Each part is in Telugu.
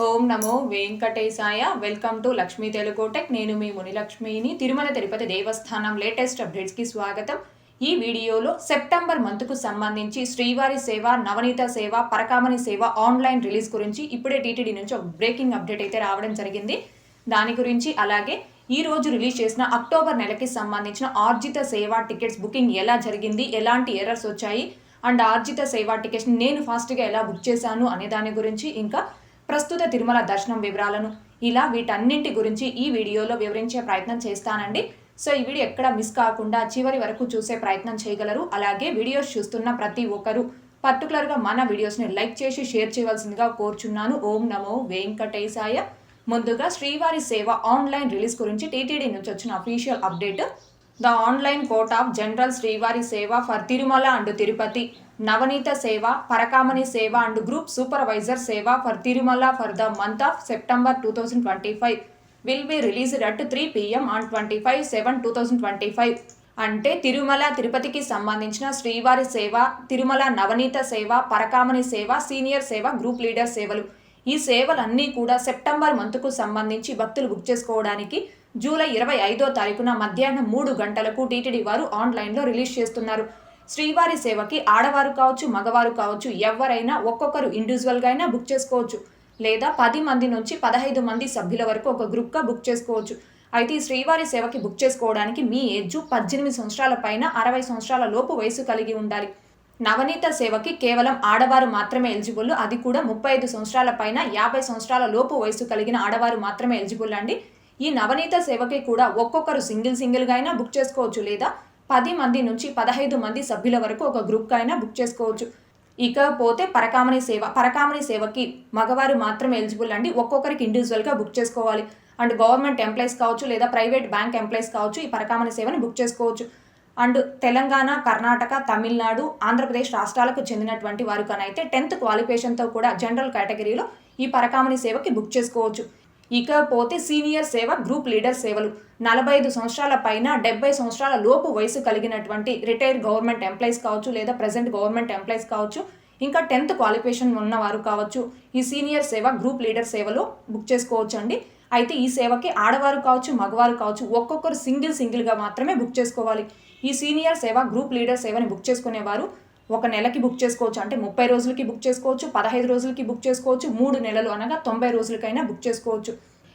ఓం నమో వెంకటేశాయ. Welcome to Lakshmi Telugu tech. నేను మీ మునిలక్ష్మిని. తిరుమల తిరుపతి దేవస్థానం లేటెస్ట్ అప్డేట్స్కి స్వాగతం. ఈ వీడియోలో సెప్టెంబర్ మంత్కు సంబంధించి శ్రీవారి సేవ నవనీత సేవ పరకామణి సేవ ఆన్లైన్ రిలీజ్ గురించి ఇప్పుడే టీటీడీ నుంచి ఒక బ్రేకింగ్ అప్డేట్ అయితే రావడం జరిగింది. దాని గురించి అలాగే ఈ రోజు రిలీజ్ చేసిన అక్టోబర్ నెలకి సంబంధించిన ఆర్జిత సేవ టికెట్స్ బుకింగ్ ఎలా జరిగింది? ఎలాంటి ఎర్రర్స్ వచ్చాయి? అండ్ ఆర్జిత సేవ టికెట్స్ నేను ఫాస్ట్గా ఎలా బుక్ చేశాను? అనే దాని గురించి ఇంకా ప్రస్తుత తిరుమల దర్శనం వివరాలను ఇలా వీటన్నింటి గురించి ఈ వీడియోలో వివరించే ప్రయత్నం చేస్తానండి. సో ఈ వీడియో ఎక్కడ మిస్ కాకుండా చివరి వరకు చూసే ప్రయత్నం చేయగలరు. అలాగే వీడియోస్ చూస్తున్న ప్రతి ఒక్కరు పర్టికులర్గా మన వీడియోస్ని లైక్ చేసి షేర్ చేయవలసిందిగా కోరుచున్నాను. ఓం నమో వెంకటేశాయ. ముందుగా శ్రీవారి సేవ ఆన్లైన్ రిలీజ్ గురించి టీటీడీ నుంచి వచ్చిన official update. The online quota of general Srivari seva for Tirumala and Tirupati. Navaneetha seva Parakamani seva and group supervisor seva for Tirumala for the month of September two thousand twenty five will be released at three PM on twenty five seven two thousand twenty five అంటే తిరుమల తిరుపతికి సంబంధించిన శ్రీవారి సేవ తిరుమల నవనీత సేవ పరకామణి సేవ సీనియర్ సేవ గ్రూప్ లీడర్ సేవలు. ఈ సేవలన్నీ కూడా సెప్టెంబర్ మంత్కు సంబంధించి భక్తులు బుక్ చేసుకోవడానికి జూలై ఇరవై ఐదో తారీఖున మధ్యాహ్నం మూడు గంటలకు టీటీడీ వారు ఆన్లైన్లో రిలీజ్ చేస్తున్నారు. శ్రీవారి సేవకి ఆడవారు కావచ్చు మగవారు కావచ్చు ఎవరైనా ఒక్కొక్కరు ఇండివిజువల్గా అయినా బుక్ చేసుకోవచ్చు. లేదా పది మంది నుంచి పదహైదు మంది సభ్యుల వరకు ఒక గ్రూప్గా బుక్ చేసుకోవచ్చు. అయితే ఈ శ్రీవారి సేవకి బుక్ చేసుకోవడానికి మీ ఏజ్ పద్దెనిమిది సంవత్సరాల పైన అరవై సంవత్సరాల లోపు వయసు కలిగి ఉండాలి. నవనీత సేవకి కేవలం ఆడవారు మాత్రమే ఎలిజిబుల్ అది కూడా ముప్పై ఐదు సంవత్సరాల పైన యాభై సంవత్సరాల లోపు వయసు కలిగిన ఆడవారు మాత్రమే ఎలిజిబుల్ అండి. ఈ నవనీత సేవకి కూడా ఒక్కొక్కరు సింగిల్ సింగిల్గా అయినా బుక్ చేసుకోవచ్చు. లేదా పది మంది నుంచి పదహైదు మంది సభ్యుల వరకు ఒక గ్రూప్గా అయినా బుక్ చేసుకోవచ్చు. ఇకపోతే పరకామణి సేవ పరకామణి సేవకి మగవారు మాత్రమే ఎలిజిబుల్ అండి. ఒక్కొక్కరికి ఇండివిజువల్గా బుక్ చేసుకోవాలి. అండ్ గవర్నమెంట్ ఎంప్లాయీస్ కావచ్చు లేదా ప్రైవేట్ బ్యాంక్ ఎంప్లాయీస్ కావచ్చు ఈ పరకామణి సేవని బుక్ చేసుకోవచ్చు. అండ్ తెలంగాణ కర్ణాటక తమిళనాడు ఆంధ్రప్రదేశ్ రాష్ట్రాలకు చెందినటువంటి వారికనైతే టెన్త్ క్వాలిఫికేషన్తో కూడా జనరల్ కేటగిరీలో ఈ పరకామణి సేవకి బుక్ చేసుకోవచ్చు. ఇకపోతే సీనియర్ సేవ గ్రూప్ లీడర్ సేవలు. నలభై ఐదు సంవత్సరాల పైన డెబ్బై సంవత్సరాల లోపు వయసు కలిగినటువంటి రిటైర్డ్ గవర్నమెంట్ ఎంప్లాయీస్ కావచ్చు లేదా ప్రజెంట్ గవర్నమెంట్ ఎంప్లాయీస్ కావచ్చు ఇంకా టెన్త్ క్వాలిఫికేషన్ ఉన్నవారు కావచ్చు ఈ సీనియర్ సేవ గ్రూప్ లీడర్ సేవలో బుక్ చేసుకోవచ్చు అండి అయితే ఈ సేవకి ఆడవారు కావచ్చు మగవారు కావచ్చు ఒక్కొక్కరు సింగిల్ సింగిల్గా మాత్రమే బుక్ చేసుకోవాలి. ఈ సీనియర్ సేవ గ్రూప్ లీడర్ సేవని బుక్ చేసుకునేవారు ఒక నెలకి బుక్ చేసుకోవచ్చు. అంటే ముప్పై రోజులకి బుక్ చేసుకోవచ్చు పదహైదు రోజులకి బుక్ చేసుకోవచ్చు మూడు నెలలు అనగా తొంభై రోజులకైనా బుక్ చేసుకోవచ్చు.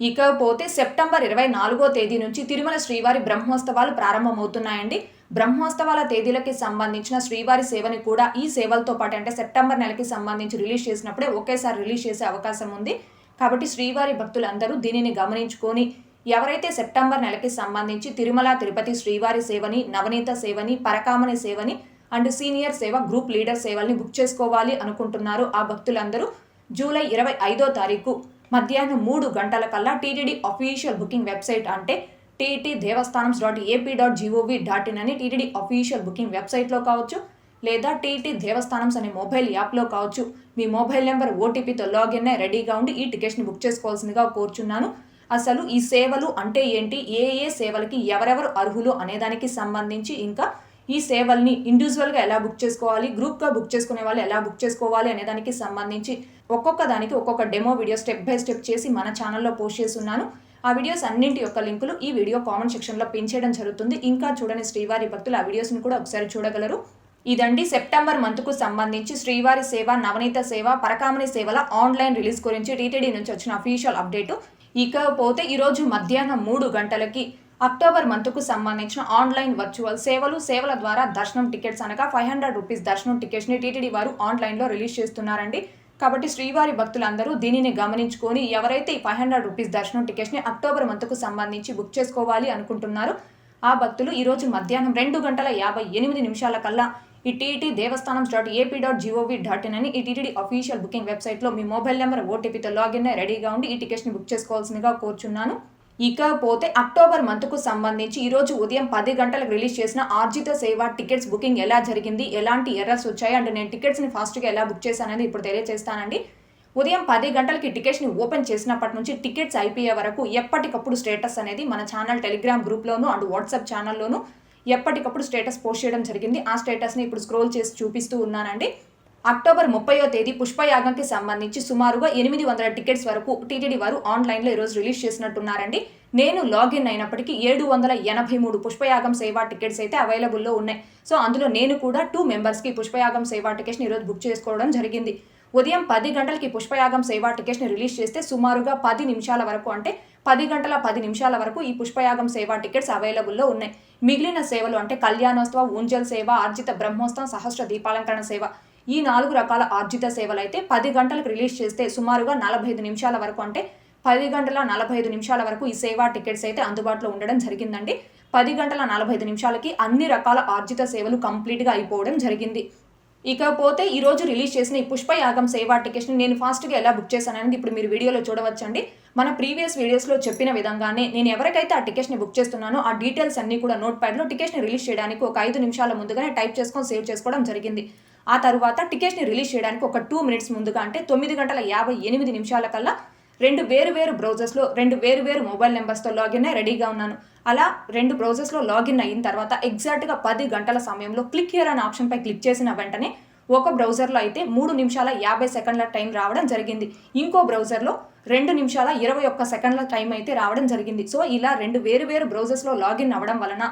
ఇకపోతే సెప్టెంబర్ ఇరవై నాలుగో తేదీ నుంచి తిరుమల శ్రీవారి బ్రహ్మోత్సవాలు ప్రారంభమవుతున్నాయండి. బ్రహ్మోత్సవాల తేదీలకి సంబంధించిన శ్రీవారి సేవని కూడా ఈ సేవలతో పాటు అంటే సెప్టెంబర్ నెలకి సంబంధించి రిలీజ్ చేసినప్పుడే ఒకేసారి రిలీజ్ చేసే అవకాశం ఉంది. కాబట్టి శ్రీవారి భక్తులందరూ దీనిని గమనించుకొని ఎవరైతే సెప్టెంబర్ నెలకి సంబంధించి తిరుమల తిరుపతి శ్రీవారి సేవని నవనీత సేవని పరకామణి సేవని and senior seva group leader సేవల్ని బుక్ చేసుకోవాలి అనుకుంటున్నారు ఆ భక్తులందరూ. జూలై ఇరవై ఐదో తారీఖు మధ్యాహ్నం మూడు గంటల కల్లా టీటీడీ అఫీషియల్ బుకింగ్ వెబ్సైట్ అంటే TT Devasthanams dot AP dot GOV dot in అని టీటీడీ అఫీషియల్ బుకింగ్ వెబ్సైట్లో కావచ్చు లేదా టీటీ దేవస్థానమ్స్ అనే మొబైల్ యాప్లో కావచ్చు. మీ మొబైల్ నెంబర్ ఓటీపీతో లాగిన్ అయి రెడీగా ఉండి ఈ టికెట్స్ని బుక్ చేసుకోవాల్సిందిగా కోరుచున్నాను. అసలు ఈ సేవలు అంటే ఏంటి? ఏ ఏ సేవలకి ఎవరెవరు అర్హులు అనేదానికి సంబంధించి ఇంకా ఈ సేవల్ని ఇండివిజువల్గా ఎలా బుక్ చేసుకోవాలి గ్రూప్గా బుక్ చేసుకునే వాళ్ళు ఎలా బుక్ చేసుకోవాలి అనే దానికి సంబంధించి ఒక్కొక్క దానికి ఒక్కొక్క demo video step by step చేసి మన ఛానల్లో పోస్ట్ చేస్తున్నాను. ఆ వీడియోస్ అన్నింటి యొక్క లింకులు ఈ వీడియో కామెంట్ సెక్షన్లో పిన్ చేయడం జరుగుతుంది. ఇంకా చూడని శ్రీవారి భక్తులు ఆ వీడియోస్ని కూడా ఒకసారి చూడగలరు. ఇదండి సెప్టెంబర్ మంత్కు సంబంధించి శ్రీవారి సేవ నవనీత సేవ పరకామణి సేవల ఆన్లైన్ రిలీజ్ గురించి టీటీడీ నుంచి వచ్చిన అఫీషియల్ అప్డేటు ఇకపోతే ఈరోజు మధ్యాహ్నం మూడు గంటలకి అక్టోబర్ మంత్కు సంబంధించిన ఆన్లైన్ వర్చువల్ సేవలు సేవల ద్వారా దర్శనం టికెట్స్ అనగా ఫైవ్ హండ్రెడ్ రూపీస్ దర్శనం టికెట్స్ని టీటీడీ వారు ఆన్లైన్లో రిలీజ్ చేస్తున్నారండి. కాబట్టి శ్రీవారి భక్తులందరూ దీనిని గమనించుకొని ఎవరైతే ఈ ఫైవ్ హండ్రెడ్ రూపీస్ దర్శనం టికెట్స్ని అక్టోబర్ మంత్కు సంబంధించి బుక్ చేసుకోవాలి అనుకుంటున్నారో ఆ భక్తులు ఈరోజు మధ్యాహ్నం రెండు గంటల యాభై ఎనిమిది నిమిషాల కల్లా ఈ TT Devasthanam dot AP dot GOV dot in అని ఈ టీటీడీ అఫీషియల్ బుకింగ్ వెబ్సైట్లో మీ మొబైల్ నెంబర్ ఓటీపీతో లాగిన్ రెడీగా ఉండి ఈ టికెట్స్ని బుక్ చేసుకోవాల్సిందిగా కోరుచున్నాను. ఇకపోతే అక్టోబర్ మంత్కు సంబంధించి ఈరోజు ఉదయం పది గంటలకు రిలీజ్ చేసిన ఆర్జిత సేవ టికెట్స్ బుకింగ్ ఎలా జరిగింది? ఎలాంటి ఎర్రర్స్ వచ్చాయి? అండ్ నేను టికెట్స్ని ఫాస్ట్గా ఎలా బుక్ చేశానని ఇప్పుడు తెలియజేస్తానండి. ఉదయం పది గంటలకి టికెట్స్ని ఓపెన్ చేసినప్పటి నుంచి టికెట్స్ అయిపోయే వరకు ఎప్పటికప్పుడు స్టేటస్ అనేది మన ఛానల్ టెలిగ్రామ్ గ్రూప్లోను అండ్ వాట్సాప్ ఛానల్లోను ఎప్పటికప్పుడు స్టేటస్ పోస్ట్ చేయడం జరిగింది. ఆ స్టేటస్ని ఇప్పుడు స్క్రోల్ చేసి చూపిస్తూ ఉన్నానండి. అక్టోబర్ ముప్పయో తేదీ పుష్పయాగంకి సంబంధించి సుమారుగా ఎనిమిది వందల టికెట్స్ వరకు టీటీడీ వారు ఆన్లైన్లో ఈరోజు రిలీజ్ చేసినట్టున్నారండి. నేను లాగిన్ అయినప్పటికీ ఏడు వందల ఎనభై మూడు పుష్పయాగం సేవా టికెట్స్ అయితే అవైలబుల్లో ఉన్నాయి. సో అందులో నేను కూడా టూ మెంబర్స్కి పుష్పయాగం సేవా టికెట్స్ని ఈరోజు బుక్ చేసుకోవడం జరిగింది. ఉదయం పది గంటలకి పుష్పయాగం సేవా టికెట్స్ని రిలీజ్ చేస్తే సుమారుగా పది నిమిషాల వరకు అంటే పది గంటల పది నిమిషాల వరకు ఈ పుష్పయాగం సేవా టికెట్స్ అవైలబుల్లో ఉన్నాయి. మిగిలిన సేవలు అంటే కళ్యాణోత్సవ ఊంజల్ సేవ ఆర్జిత బ్రహ్మోత్సవం సహస్ర దీపాలంకరణ సేవ. ఈ నాలుగు రకాల ఆర్జిత సేవలు అయితే పది గంటలకు రిలీజ్ చేస్తే సుమారుగా నలభై ఐదు నిమిషాల వరకు అంటే పది గంటల నలభై ఐదు నిమిషాల వరకు ఈ సేవా టికెట్స్ అయితే అందుబాటులో ఉండడం జరిగిందండి. పది గంటల నలభై ఐదు నిమిషాలకి అన్ని రకాల ఆర్జిత సేవలు కంప్లీట్గా అయిపోవడం జరిగింది. ఇకపోతే ఈరోజు రిలీజ్ చేసిన ఈ పుష్పయాగం సేవా టికెట్స్ని నేను ఫాస్ట్గా ఎలా బుక్ చేశానని ఇప్పుడు మీరు వీడియోలో చూడవచ్చండి. మన ప్రీవియస్ వీడియోస్లో చెప్పిన విధంగానే నేను ఎవరికైతే ఆ టికెట్స్ని బుక్ చేస్తున్నానో ఆ డీటెయిల్స్ అన్ని కూడా నోట్ ప్యాడ్లో టికెట్స్ని రిలీజ్ చేయడానికి ఒక ఐదు నిమిషాల ముందుగానే టైప్ చేసుకొని సేవ్ చేసుకోవడం జరిగింది. ఆ తర్వాత టికెట్స్ని రిలీజ్ చేయడానికి ఒక టూ మినిట్స్ ముందుగా అంటే తొమ్మిది గంటల యాభై ఎనిమిది నిమిషాల కల్లా రెండు వేరు వేరు బ్రౌజర్స్లో రెండు వేరు వేరు మొబైల్ నెంబర్స్తో లాగిన్ అయి రెడీగా ఉన్నాను. అలా రెండు బ్రౌజర్స్లో లాగిన్ అయిన తర్వాత ఎగ్జాక్ట్గా పది గంటల సమయంలో క్లిక్ హియర్ అనే ఆప్షన్పై క్లిక్ చేసిన వెంటనే ఒక బ్రౌజర్లో అయితే మూడు నిమిషాల యాభై సెకండ్ల టైం రావడం జరిగింది. ఇంకో బ్రౌజర్లో రెండు నిమిషాల ఇరవై ఒక్క సెకండ్ల టైం అయితే రావడం జరిగింది. సో ఇలా రెండు వేరు వేరు బ్రౌజర్స్లో లాగిన్ అవ్వడం వలన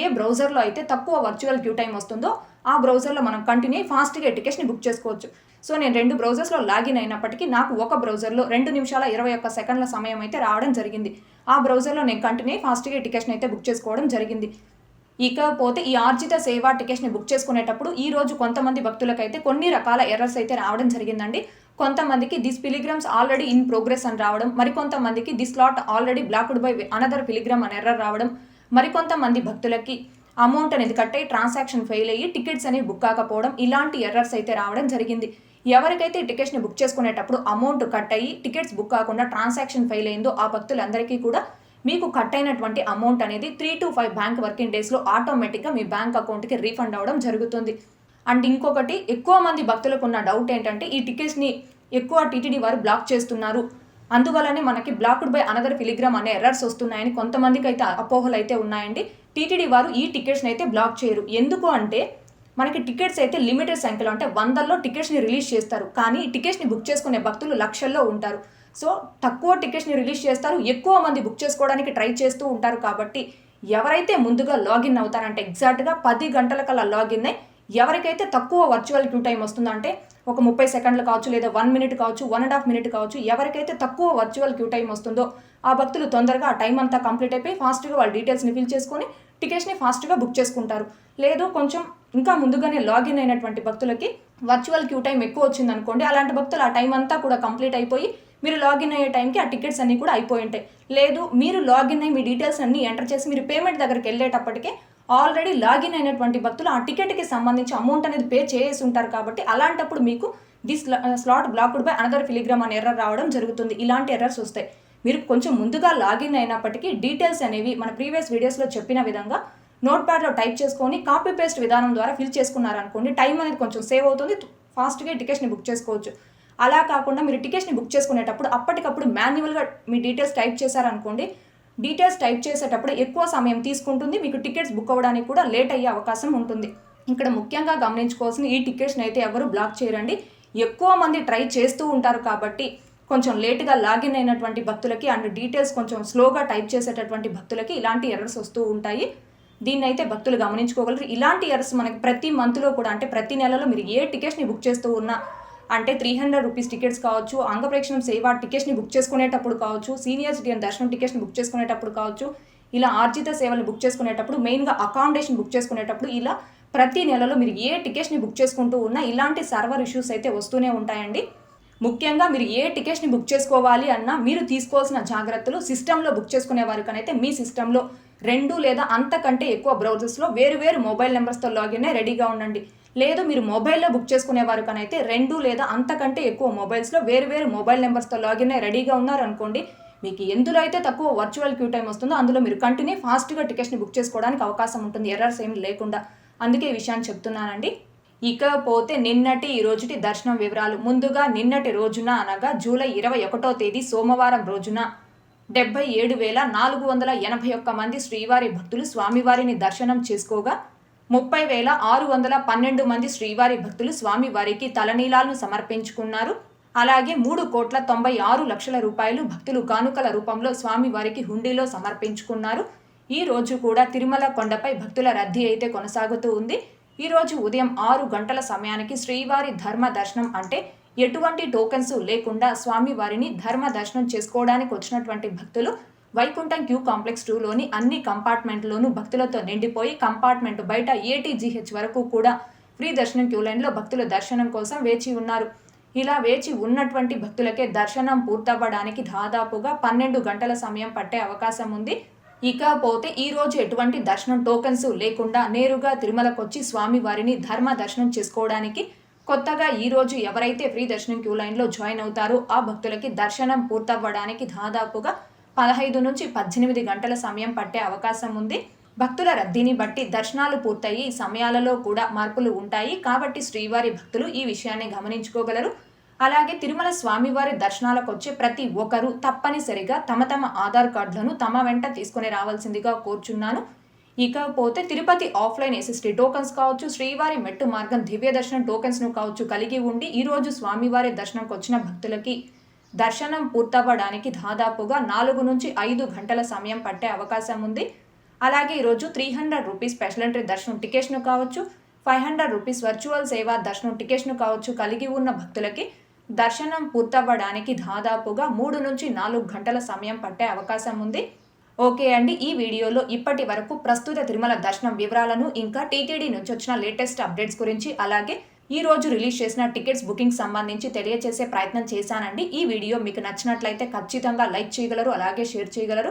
ఏ బ్రౌజర్లో అయితే తక్కువ వర్చువల్ క్యూ టైం వస్తుందో ఆ బ్రౌజర్లో మనం కంటిన్యూ ఫాస్ట్గా టికెట్స్ని బుక్ చేసుకోవచ్చు. సో నేను రెండు బ్రౌజర్స్లో లాగిన్ అయినప్పటికీ నాకు ఒక బ్రౌజర్లో రెండు నిమిషాల ఇరవై ఒక్క సెకండ్ల సమయం అయితే రావడం జరిగింది. ఆ బ్రౌజర్లో నేను కంటిన్యూ ఫాస్ట్గా టికెట్స్ని అయితే బుక్ చేసుకోవడం జరిగింది. ఇకపోతే ఈ ఆర్జిత సేవా టికెట్స్ని బుక్ చేసుకునేటప్పుడు ఈ రోజు కొంతమంది భక్తులకైతే కొన్ని రకాల ఎర్రర్స్ అయితే రావడం జరిగిందండి. కొంతమందికి this pilgrims already in progress అని రావడం మరికొంతమందికి this slot already blocked by another pilgrim అని ఎర్రర్ రావడం మరికొంతమంది భక్తులకి అమౌంట్ అనేది కట్ అయ్యి ట్రాన్సాక్షన్ ఫెయిల్ అయ్యి టికెట్స్ అనేవి బుక్ కాకపోవడం ఇలాంటి ఎర్రర్స్ అయితే రావడం జరిగింది. ఎవరికైతే టికెట్స్ని బుక్ చేసుకునేటప్పుడు అమౌంట్ కట్ అయ్యి టికెట్స్ బుక్ కాకుండా ట్రాన్సాక్షన్ ఫెయిల్ అయిందో ఆ భక్తులందరికీ కూడా మీకు కట్ అయినటువంటి అమౌంట్ అనేది three to five bank working డేస్లో ఆటోమేటిక్గా మీ బ్యాంక్ అకౌంట్కి రీఫండ్ అవ్వడం జరుగుతుంది. అండ్ ఇంకొకటి ఎక్కువ మంది భక్తులకు ఉన్న డౌట్ ఏంటంటే ఈ టికెట్స్ని ఎక్కువ టీటీడీ వారు బ్లాక్ చేస్తున్నారు. అందువల్లనే మనకి బ్లాక్డ్ బై అనదర్ ఫిలిగ్రామ్ అనే ఎర్రర్స్ వస్తున్నాయని కొంతమందికి అయితే అపోహలు అయితే ఉన్నాయండి. టీటీడీ వారు ఈ టికెట్స్ని అయితే బ్లాక్ చేయరు. ఎందుకు అంటే మనకి టికెట్స్ అయితే లిమిటెడ్ సంఖ్యలో అంటే వందల్లో టికెట్స్ని రిలీజ్ చేస్తారు. కానీ టికెట్స్ని బుక్ చేసుకునే భక్తులు లక్షల్లో ఉంటారు. సో తక్కువ టికెట్స్ని రిలీజ్ చేస్తారు. ఎక్కువ మంది బుక్ చేసుకోవడానికి ట్రై చేస్తూ ఉంటారు కాబట్టి ఎవరైతే ముందుగా లాగిన్ అవుతారంటే ఎగ్జాక్ట్గా పది గంటల కల్లా లాగిన్ అయ్యి ఎవరికైతే తక్కువ వర్చువల్ క్యూ టైం వస్తుందంటే ఒక ముప్పై సెకండ్లు కావచ్చు లేదా వన్ మినిట్ కావచ్చు వన్ అండ్ హాఫ్ మినిట్ కావచ్చు ఎవరికైతే తక్కువ వర్చువల్ క్యూ టైం వస్తుందో ఆ భక్తులు తొందరగా ఆ టైం అంతా కంప్లీట్ అయిపోయి ఫాస్ట్గా వాళ్ళ డీటెయిల్స్ని ఫిల్ చేసుకొని టికెట్స్ని ఫాస్ట్గా బుక్ చేసుకుంటారు. లేదు కొంచెం ఇంకా ముందుగానే లాగిన్ అయినటువంటి భక్తులకి వర్చువల్ క్యూ టైం ఎక్కువ వచ్చింది అనుకోండి అలాంటి భక్తులు ఆ టైం అంతా కూడా కంప్లీట్ అయిపోయి మీరు లాగిన్ అయ్యే టైంకి ఆ టికెట్స్ అన్నీ కూడా అయిపోయి ఉంటాయి. లేదు మీరు లాగిన్ అయ్యి మీ డీటెయిల్స్ అన్నీ ఎంటర్ చేసి మీరు పేమెంట్ దగ్గరికి వెళ్ళేటప్పటికే ఆల్రెడీ లాగిన్ అయినటువంటి భక్తులు ఆ టికెట్కి సంబంధించి అమౌంట్ అనేది పే చేసి ఉంటారు కాబట్టి అలాంటప్పుడు మీకు this slot blocked by another pilgrim అనే ఎర్రర్ రావడం జరుగుతుంది. ఇలాంటి ఎర్రర్స్ వస్తాయి. మీరు కొంచెం ముందుగా లాగిన్ అయినప్పటికీ డీటెయిల్స్ అనేవి మన ప్రీవియస్ వీడియోస్లో చెప్పిన విధంగా నోట్ ప్యాడ్లో టైప్ చేసుకొని కాపీ పేస్ట్ విధానం ద్వారా ఫిల్ చేసుకున్నారనుకోండి టైం అనేది కొంచెం సేవ్ అవుతుంది ఫాస్ట్గా టికెట్స్ని బుక్ చేసుకోవచ్చు. అలా కాకుండా మీరు టికెట్స్ని బుక్ చేసుకునేటప్పుడు అప్పటికప్పుడు మాన్యువల్గా మీ డీటెయిల్స్ టైప్ చేశారనుకోండి డీటెయిల్స్ టైప్ చేసేటప్పుడు ఎక్కువ సమయం తీసుకుంటుంది మీకు టికెట్స్ బుక్ అవ్వడానికి కూడా లేట్ అయ్యే అవకాశం ఉంటుంది. ఇక్కడ ముఖ్యంగా గమనించుకోవాల్సిన ఈ టికెట్స్ని అయితే ఎవరు బ్లాక్ చేయరండి. ఎక్కువ మంది ట్రై చేస్తూ ఉంటారు కాబట్టి కొంచెం లేట్గా లాగిన్ అయినటువంటి భక్తులకి అండ్ డీటెయిల్స్ కొంచెం స్లోగా టైప్ చేసేటటువంటి భక్తులకి ఇలాంటి ఎర్రర్స్ వస్తూ ఉంటాయి. దీన్ని అయితే భక్తులు గమనించుకోగలరు. ఇలాంటి ఎర్రర్స్ మనకి ప్రతి మంత్లో కూడా అంటే ప్రతి నెలలో మీరు ఏ టికెట్స్ని బుక్ చేస్తూ ఉన్నా అంటే త్రీ హండ్రెడ్ రూపీస్ టికెట్స్ కావచ్చు అంగప్రేక్షణం సేవ టికెట్స్ని బుక్ చేసుకునేటప్పుడు కావచ్చు సీనియర్ సిటిజన్ దర్శనం టికెట్స్ని బుక్ చేసుకునేటప్పుడు కావచ్చు ఇలా ఆర్జిత సేవలు బుక్ చేసుకునేటప్పుడు మెయిన్గా అకామిడేషన్ బుక్ చేసుకునేటప్పుడు ఇలా ప్రతి నెలలో మీరు ఏ టికెట్స్ని బుక్ చేసుకుంటూ ఉన్నా ఇలాంటి సర్వర్ ఇష్యూస్ అయితే వస్తూనే ఉంటాయండి. ముఖ్యంగా మీరు ఏ టికెట్స్ని బుక్ చేసుకోవాలి అన్నా మీరు తీసుకోవాల్సిన జాగ్రత్తలు సిస్టంలో బుక్ చేసుకునే వారికనైతే మీ సిస్టంలో రెండు లేదా అంతకంటే ఎక్కువ బ్రౌజర్స్లో వేరు వేరు మొబైల్ నెంబర్స్తో లాగిన్ రెడీగా ఉండండి. లేదు మీరు మొబైల్లో బుక్ చేసుకునే వారికనైతే రెండు లేదా అంతకంటే ఎక్కువ మొబైల్స్లో వేరు వేరు మొబైల్ నెంబర్స్తో లాగిన్ రెడీగా ఉన్నారనుకోండి మీకు ఎందులో అయితే తక్కువ వర్చువల్ క్యూ టైం వస్తుందో అందులో మీరు కంటిన్యూ ఫాస్ట్గా టికెట్స్ని బుక్ చేసుకోవడానికి అవకాశం ఉంటుంది ఎర్రర్స్ ఏమి లేకుండా. అందుకే ఈ విషయాన్ని చెప్తున్నానండి. ఇకపోతే నిన్నటి ఈ రోజుటి దర్శనం వివరాలు. ముందుగా నిన్నటి రోజున అనగా జూలై ఇరవై ఒకటో తేదీ సోమవారం రోజున డెబ్బై ఏడు వేల నాలుగు వందల ఎనభై ఒక్క మంది శ్రీవారి భక్తులు స్వామివారిని దర్శనం చేసుకోగా ముప్పై వేల ఆరు వందల పన్నెండు మంది శ్రీవారి భక్తులు స్వామివారికి తలనీలాలను సమర్పించుకున్నారు. అలాగే మూడు కోట్ల తొంభై ఆరు లక్షల రూపాయలు భక్తులు కానుకల రూపంలో స్వామివారికి హుండీలో సమర్పించుకున్నారు. ఈ రోజు కూడా తిరుమల కొండపై భక్తుల రద్దీ అయితే కొనసాగుతూ ఉంది. ఈ రోజు ఉదయం ఆరు గంటల సమయానికి శ్రీవారి ధర్మ దర్శనం అంటే ఎటువంటి టోకెన్స్ లేకుండా స్వామివారిని ధర్మ దర్శనం చేసుకోవడానికి వచ్చినటువంటి భక్తులు వైకుంఠం క్యూ కాంప్లెక్స్ టూలోని అన్ని కంపార్ట్మెంట్లోనూ భక్తులతో నిండిపోయి కంపార్ట్మెంట్ బయట ఏటీజీహెచ్ వరకు కూడా ఫ్రీ దర్శనం క్యూ లైన్లో భక్తుల దర్శనం కోసం వేచి ఉన్నారు. ఇలా వేచి ఉన్నటువంటి భక్తులకే దర్శనం పూర్తవ్వడానికి దాదాపుగా పన్నెండు గంటల సమయం పట్టే అవకాశం ఉంది. ఇకపోతే ఈ రోజు ఎటువంటి దర్శనం టోకెన్స్ లేకుండా నేరుగా తిరుమలకొచ్చి స్వామివారిని ధర్మ దర్శనం చేసుకోవడానికి కొత్తగా ఈరోజు ఎవరైతే ఫ్రీ దర్శనం క్యూ లైన్లో జాయిన్ అవుతారో ఆ భక్తులకి దర్శనం పూర్తవ్వడానికి దాదాపుగా పదహైదు నుంచి పద్దెనిమిది గంటల సమయం పట్టే అవకాశం ఉంది. భక్తుల రద్దీని బట్టి దర్శనాలు పూర్తయి సమయాలలో కూడా మార్పులు ఉంటాయి. కాబట్టి శ్రీవారి భక్తులు ఈ విషయాన్ని గమనించుకోగలరు. అలాగే తిరుమల స్వామివారి దర్శనాలకు వచ్చే ప్రతి ఒక్కరూ తప్పనిసరిగా తమ తమ ఆధార్ కార్డులను తమ వెంట తీసుకుని రావాల్సిందిగా కోరుచున్నాను. ఇకపోతే తిరుపతి ఆఫ్లైన్ ఎస్ఎస్టీ టోకన్స్ కావచ్చు శ్రీవారి మెట్టు మార్గం దివ్య దర్శనం టోకన్స్ను కావచ్చు కలిగి ఉండి ఈరోజు స్వామివారి దర్శనంకి వచ్చిన భక్తులకి దర్శనం పూర్తవ్వడానికి దాదాపుగా నాలుగు నుంచి ఐదు గంటల సమయం పట్టే అవకాశం ఉంది. అలాగే ఈరోజు three hundred rupees special entry దర్శనం టికెట్స్ను కావచ్చు ఫైవ్ హండ్రెడ్ రూపీస్ వర్చువల్ సేవా దర్శనం టికెట్స్ను కావచ్చు కలిగి ఉన్న భక్తులకి దర్శనం పూర్తవ్వడానికి దాదాపుగా మూడు నుంచి నాలుగు గంటల సమయం పట్టే అవకాశం ఉంది. ఓకే అండి ఈ వీడియోలో ఇప్పటి వరకు ప్రస్తుత తిరుమల దర్శనం వివరాలను ఇంకా టీటీడీ నుంచి వచ్చిన లేటెస్ట్ అప్డేట్స్ గురించి అలాగే ఈ రోజు రిలీజ్ చేసిన టికెట్స్ బుకింగ్ సంబంధించి తెలియజేసే ప్రయత్నం చేశానండి. ఈ వీడియో మీకు నచ్చినట్లయితే ఖచ్చితంగా లైక్ చేయగలరు అలాగే షేర్ చేయగలరు.